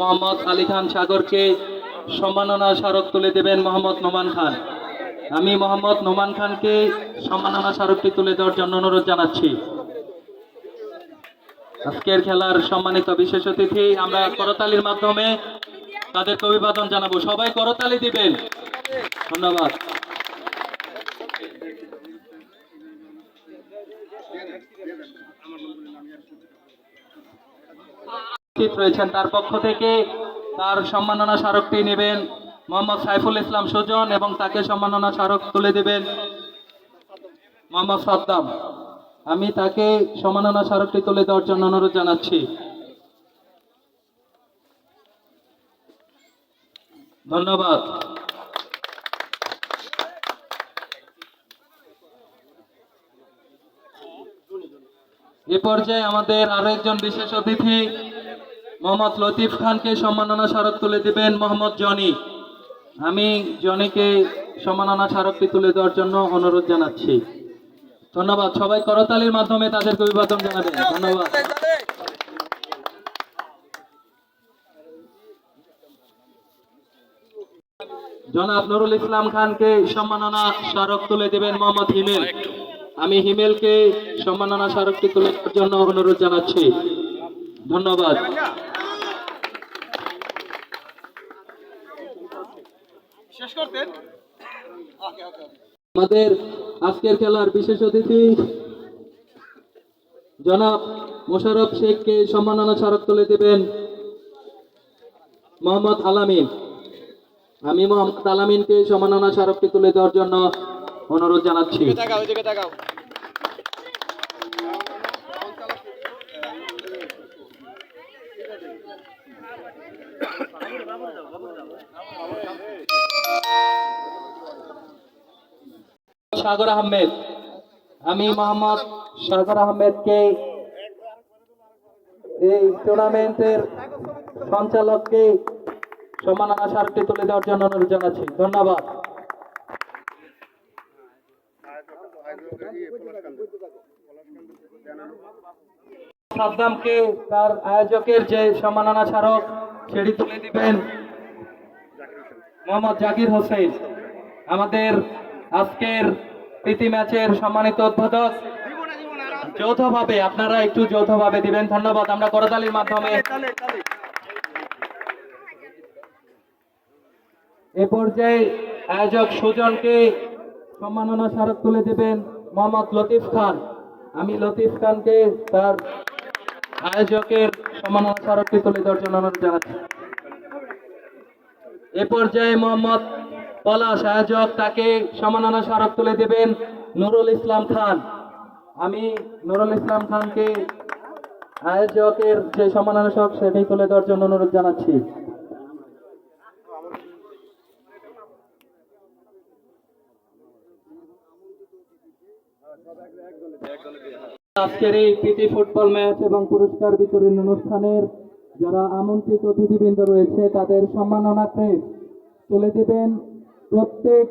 মোহাম্মদ আলী খান সাগরকে সম্মাননা স্মারক তুলে দেবেন মোহাম্মদ নোমান খান। আমি মোহাম্মদ নোমান খানকে সম্মাননা স্মারকটি তুলে দেওয়ার জন্য অনুরোধ জানাচ্ছি। আজকের খেলার সম্মানিত বিশেষ অতিথি, আমরা করতালির মাধ্যমে তাদেরকে অভিবাদন জানাব। সবাই করতালি দিবেন। ধন্যবাদ। উপস্থিত রয়েছেন। তার পক্ষ থেকে তার সম্মাননা স্মারকটি নেবেন মোহাম্মদ সাইফুল ইসলাম সুজন এবং তাকে সম্মাননা স্মারক তুলে দেবেন মোহাম্মদ সাদ্দাম। আমি তাকে সম্মাননা স্মারকটি তুলে দেওয়ার জন্য অনুরোধ জানাচ্ছি। ধন্যবাদ। এ পর্যায়ে আমাদের আরও একজন বিশেষ অতিথি মোহাম্মদ লতিফ খানকে সম্মাননা স্মারক তুলে দিবেন মোহাম্মদ জনি। আমি জনিকে সম্মাননা স্মারকটি তুলে দেওয়ার জন্য অনুরোধ জানাচ্ছি। ধন্যবাদ। সবাই করতালির মাধ্যমে তাদেরকে অভিবাদন জানাবেন। ধন্যবাদ। জনাব নুরুল ইসলাম খানকে সম্মাননা স্মারক তুলে দেবেন মোহাম্মদ হিমেল। আমি হিমেলকে সম্মাননা স্মারকটি তুলে দেওয়ার জন্য অনুরোধ জানাচ্ছি। ধন্যবাদ। আমাদের আজকের খেলার বিশেষ অতিথি জনাব মোশারফ শেখকে সম্মাননা স্মারক তুলে দেবেন মোহাম্মদ আলামিন। আমি মোহাম্মদ আলামিনকে সম্মাননা স্মারকটি তুলে দেওয়ার জন্য অনুরোধ জানাচ্ছি। সাগর আহমেদ। আমি মোহাম্মদ সাগর আহমেদকে এই টুর্নামেন্টের সঞ্চালককে সম্মাননা স্মারকটি তুলে দেওয়ার জন্য অনুরোধ জানাচ্ছি। ধন্যবাদ। সাদ্দামকে তার আয়োজকের যে সম্মাননা স্মারক, সেটি তুলে দিবেন মোহাম্মদ জাকির হোসেন। আমাদের আজকের প্রীতি ম্যাচের সম্মানিত উদ্বোধক। যৌথভাবে আপনারা একটু যৌথভাবে দিবেন। ধন্যবাদ। আমরা করতালির মাধ্যমে এ পর্যায়ে আয়োজক সুজনকে সম্মাননা স্মারক তুলে দেবেন মোহাম্মদ লতিফ খান। আমি লতিফ খানকে তার আয়োজকের সম্মাননা স্মারকটি তুলে দেওয়ার জন্য অনুরোধ জানাচ্ছি। এ পর্যায়ে মোহাম্মদ পলাশ আয়োজক তাকে সম্মাননা স্মারক তুলে দেবেন নুরুল ইসলাম খান। আমি নুরুল ইসলাম খানকে আয়োজকের যে সম্মাননা স্মারক সেটি তুলে দেওয়ার জন্য অনুরোধ জানাচ্ছি। আজকের এই প্রীতি ফুটবল ম্যাচ এবং পুরস্কার বিতরণ অনুষ্ঠানের যারা আমন্ত্রিত অতিথিবৃন্দ রয়েছে, তাদের সম্মাননা ক্রেস তুলে দিবেন প্রত্যেক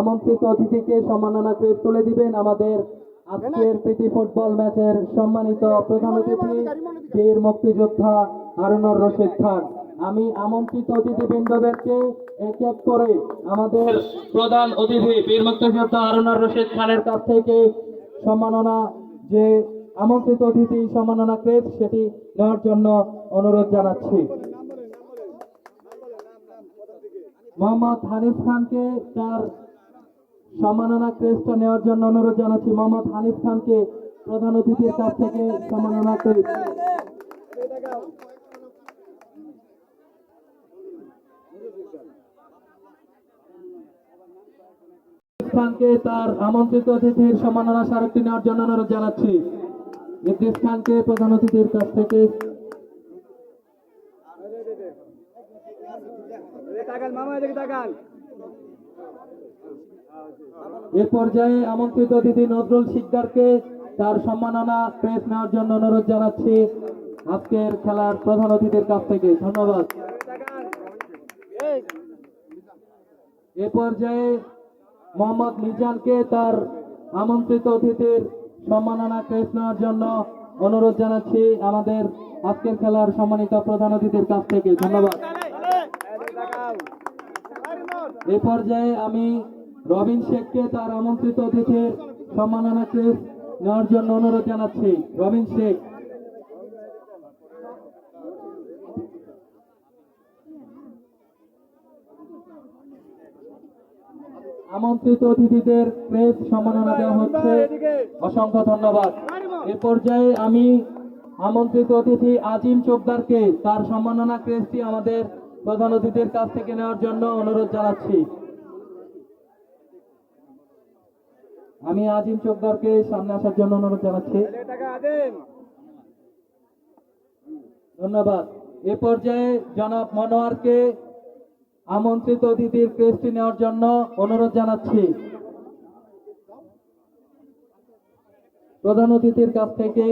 আমন্ত্রিত অতিথিকে সম্মাননা তুলে দিবেন আমাদের আজকের প্রীতি ফুটবল ম্যাচের সম্মানিত প্রধান অতিথি, বীর মুক্তিযোদ্ধা হারুনুর রশিদ খান। আমি আমন্ত্রিত অতিথিবৃন্দদেরকে এক এক করে আমাদের প্রধান অতিথি, বীর মুক্তিযোদ্ধা হারুনুর রশিদ খানের কাছ থেকে সম্মাননা, যে আমন্ত্রিত অতিথি সম্মাননা ক্রেস সেটি নেওয়ার জন্য অনুরোধ জানাচ্ছি। মোহাম্মদ হানিফ খানকে তার সম্মাননা ক্রেসটা নেওয়ার জন্য অনুরোধ জানাচ্ছি। মোহাম্মদ হানিফ খানকে প্রধান অতিথির কাছ থেকে সম্মাননা ক্রেস খানকে তার আমন্ত্রিত অতিথির সম্মাননা স্মারকটি নেওয়ার জন্য অনুরোধ জানাচ্ছি। ইদ্রিস খানকে প্রধান অতিথির কাছ থেকে তাকান মামা এদিকে তাকান এ পর্যায়ে আমন্ত্রিত অতিথি নজরুল শিকদারকে তার সম্মাননা প্রেস নেওয়ার জন্য অনুরোধ জানাচ্ছি। আজকের খেলার প্রধান অতিথির কাছ থেকে ধন্যবাদ। এ পর্যায়ে মোহাম্মদ মিজানকে তার আমন্ত্রিত অতিথির সম্মাননা ক্রেস নেওয়ার জন্য অনুরোধ জানাচ্ছি আমাদের আজকের খেলার সম্মানিত প্রধান অতিথির কাছ থেকে। ধন্যবাদ। এই পর্যায়ে আমি রবিন শেখকে তার আমন্ত্রিত অতিথির সম্মাননা ক্রেস নেওয়ার জন্য অনুরোধ জানাচ্ছি। রবিন শেখ। আমন্ত্রিত অতিথিদের ক্রেস সম্মাননা দেওয়া হচ্ছে। অসংখ্য ধন্যবাদ। এ পর্যায়ে আমি আমন্ত্রিত অতিথি আজিম চোপদারকে তার সম্মাননা ক্রেসটি আমাদের প্রধান অতিথির কাছ থেকে নেওয়ার জন্য অনুরোধ জানাচ্ছি। আমি আজিম চোপদারকে সামনে আসার জন্য অনুরোধ জানাচ্ছি। ধন্যবাদ। এ পর্যায়ে জনাব মনোয়ারকে আমন্ত্রিত অতিথির ক্রেসটি নেওয়ার জন্য অনুরোধ জানাচ্ছি। প্রধান অতিথির কাছ থেকে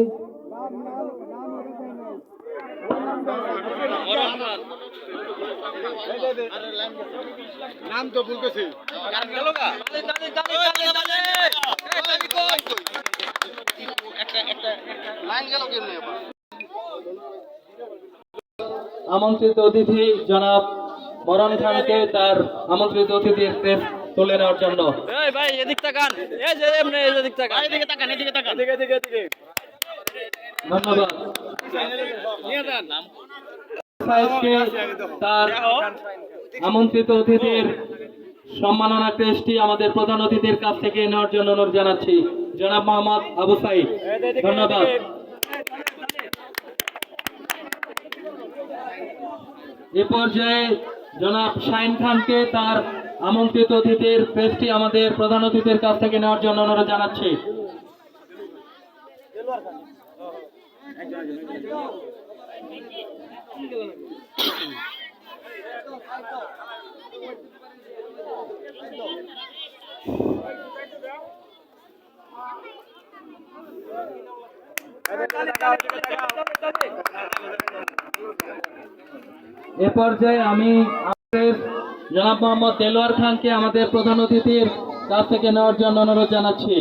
নাম তো ভুল গেছে আমন্ত্রিত অতিথি জনাব মরণ খানকে তার আমন্ত্রিত অতিথির ক্রেস তুলে নেওয়ার জন্য। এই ভাই এদিক তাকান। এই যে এমনি এদিক তাকান। এদিকে তাকান এদিকে তাকান। এদিকে এদিকে এদিকে। ধন্যবাদ। নিয়ে যান। সাহেবকে তার আমন্ত্রিত অতিথির সম্মাননা ক্রেসটি আমাদের প্রধান অতিথির কাছ থেকে নেওয়ার জন্য অনুরোধ জানাচ্ছি। জনাব মোহাম্মদ আবু সাইদ, ধন্যবাদ। এ পর্যায়ে জনাব শাহিন খানকে তার আমন্ত্রিত অতিথির ক্রেসটি আমাদের প্রধান অতিথির কাছ থেকে নেওয়ার জন্য অনুরোধ জানাচ্ছি এদিকে তাকাও এদিকে তাকাও এ পর্যায়ে আমি আমাদের জনাব মোহাম্মদ দেলোয়ার খানকে আমাদের প্রধান অতিথির কাছ থেকে নেওয়ার জন্য অনুরোধ জানাচ্ছি।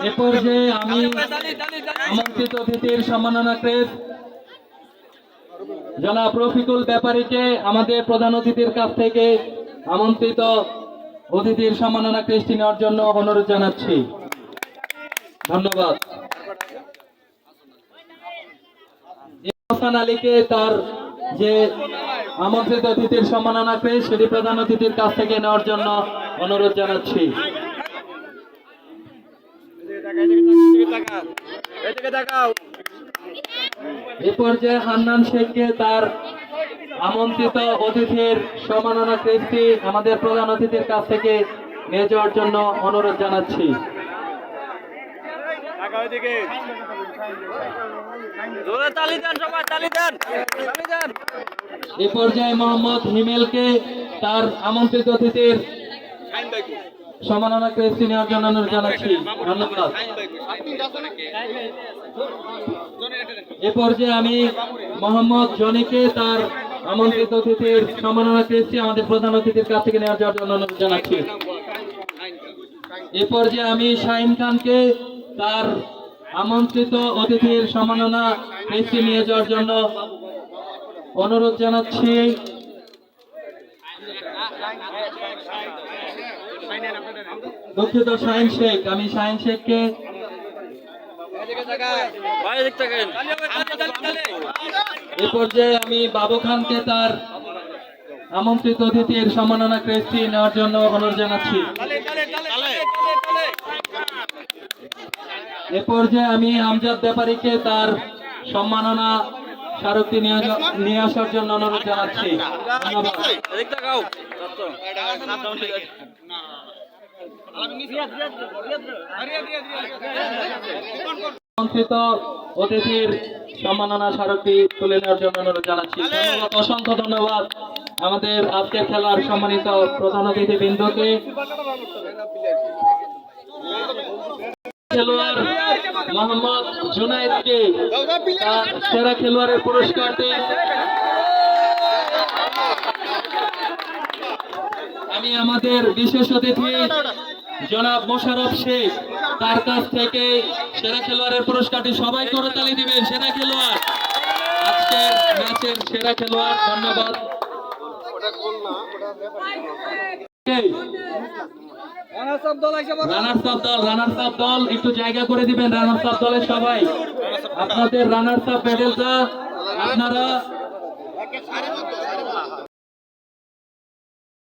এ পর্যায়ে আমি আমন্ত্রিত অতিথির সম্মাননা ক্রেস জনাব রফিকুল ব্যাপারীকে আমাদের প্রধান অতিথির কাছ থেকে আমন্ত্রিত অতিথির সম্মাননা ক্রেসটি নেওয়ার জন্য অনুরোধ জানাচ্ছি। ধন্যবাদ। আলীকে তার যে আমন্ত্রিত অতিথির সম্মাননা ক্রেস সেটি প্রধান অতিথির কাছ থেকে নেওয়ার জন্য অনুরোধ জানাচ্ছি। এ পর্যায়ে হান্নান শেখকে তার আমন্ত্রিত অতিথির সম্মাননা ক্রেস্টি আমাদের প্রধান অতিথির কাছ থেকে নিয়ে যাওয়ার জন্য অনুরোধ জানাচ্ছি। তাকাও এদিকে জোরে তালি দেন সবাই তালি দেন তালি দেন। এ পর্যায়ে মোহাম্মদ হিমেলকে তার আমন্ত্রিত অতিথির সম্মাননা ক্রেস্টি নেওয়ার জন্য জানাচ্ছি। ধন্যবাদ। এ পর্যায়ে আমি মোহাম্মদ জনিকে তার আমন্ত্রিত অতিথির সম্মাননা ক্রেস্টি আমাদের প্রধান অতিথির কাছ থেকে নেওয়ার জন্য অনুরোধ জানাচ্ছি। এ পর্যায়ে আমি শাহিন খানকে তার আমন্ত্রিত অতিথির সম্মাননা ক্রেস্টি নিয়ে যাওয়ার জন্য অনুরোধ জানাচ্ছি। দুঃখিত, শাহিন শেখ, আমি শাহিন শেখকে এ পর্যায়ে আমি বাবু খানকে তার আমন্ত্রিত অতিথির সম্মাননা ক্রেস্টি নেওয়ার জন্য অনুরোধ জানাচ্ছি। এ পর্যায়ে আমি আমজাদ ব্যাপারীকে তার সম্মাননা স্মারকটি নিয়ে আসার জন্য অনুরোধ জানাচ্ছি। ধন্যবাদ। অতিথির সম্মাননা স্মারকটি তুলে নেওয়ার জন্য অনুরোধ জানাচ্ছি। অসংখ্য ধন্যবাদ আমাদের আজকের খেলার সম্মানিত প্রধান অতিথি বৃন্দকে খেলোয়াড় মোহাম্মদ জুনায়েদকে সেরা খেলোয়াড়ের পুরস্কারটি আমি আমাদের বিশেষ অতিথি জনাব মোশারফ শেখ তার কাছ থেকে সেরা খেলোয়াড়ের পুরস্কারটি সবাই করে তালি দিবেন সেরা খেলোয়াড়। আজকের ম্যাচের সেরা খেলোয়াড় ধন্যবাদ। রানার্স আপ দল রানার্স আপ দল একটু জায়গা করে দিবেন রানার্স আপ দলের সবাই। আপনাদের রানার্স আপ মেডেলটা আপনারা